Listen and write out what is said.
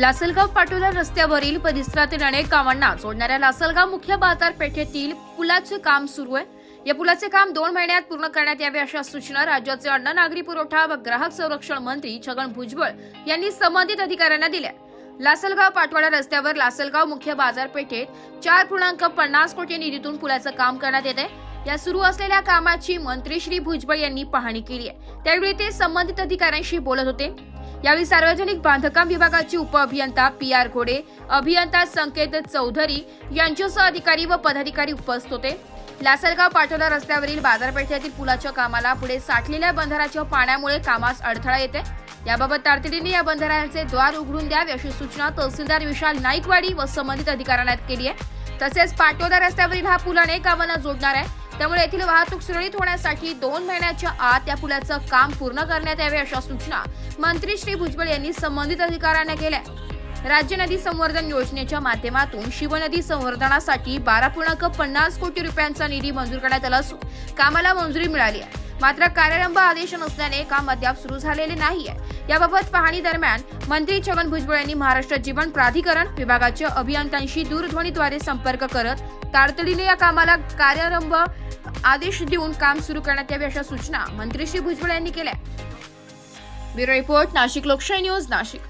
लासलगाव पाटोदा रस्त्यावरील परिसरातील अनेक गावांना जोडणाऱ्या लासलगाव मुख्य बाजारपेठेतील पुलाचे काम सुरू आहे. या पुलाचे काम दोन महिन्यात पूर्ण करण्यात यावे अशा सूचना राज्याचे अन्न नागरी पुरवठा व ग्राहक संरक्षण मंत्री छगन भुजबळ यांनी संबंधित अधिकाऱ्यांना दिल्या. लासलगाव पाटवाडा रस्त्यावर लासलगाव मुख्य बाजारपेठेत चार पूर्णांक पन्नास कोटी निधीतून पुलाचं काम करण्यात येत आहे. या सुरू असलेल्या कामाची मंत्री श्री भुजबळ यांनी पाहणी केली आहे. त्यावेळी ते संबंधित अधिकाऱ्यांशी बोलत होते. यावेळी सार्वजनिक बांधकाम विभागाचे उपअभियंता पी आर घोडे अभियंता संकेत चौधरी यांच्यासह अधिकारी व पदाधिकारी उपस्थित होते. लासलगाव पाटोदा रस्त्यावरील बाजारपेठेतील पुलाच्या कामाला पुढे साठलेल्या बंधाराच्या पाण्यामुळे कामास अडथळा येते याबाबत तातडीने या बंधाऱ्यांचे द्वार उघडून द्यावे अशी सूचना तहसीलदार विशाल नाईकवाडी व संबंधित अधिकाऱ्यांना केली आहे. तसेच पाटोदा रस्त्यावरील हा पूल अनेक गावांना जोडणार आहे. त्यामुळे येथील वाहतूक सुरळीत होण्यासाठी दोन महिन्याच्या आत या पुलाचं काम पूर्ण करण्यात यावे अशा सूचना मंत्री श्री भुजबळ यांनी संबंधित अधिकाऱ्यांना केल्या. राज्य नदी संवर्धन योजनेच्या माध्यमातून शिवनदी संवर्धनासाठी बारा पूर्णांक पन्नास कोटी रुपयांचा निधी मंजूर करण्यात आला असून कामाला मंजुरी मिळाली आहे. मात्र कार्यारंभ आदेश नसल्याने काम अद्याप सुरू झालेले नाहीये. याबाबत पाहणी दरम्यान मंत्री छगन भुजबळ यांनी महाराष्ट्र जीवन प्राधिकरण विभागाच्या अभियंत्यांशी दूरध्वनीद्वारे संपर्क करत तातडीने या कामाला कार्यारंभ आदेश देऊन काम सुरू करण्यात यावे अशा सूचना मंत्री श्री भुजबळ यांनी केल्या. ब्युरो रिपोर्ट नाशिक लोकशाही न्यूज नाशिक.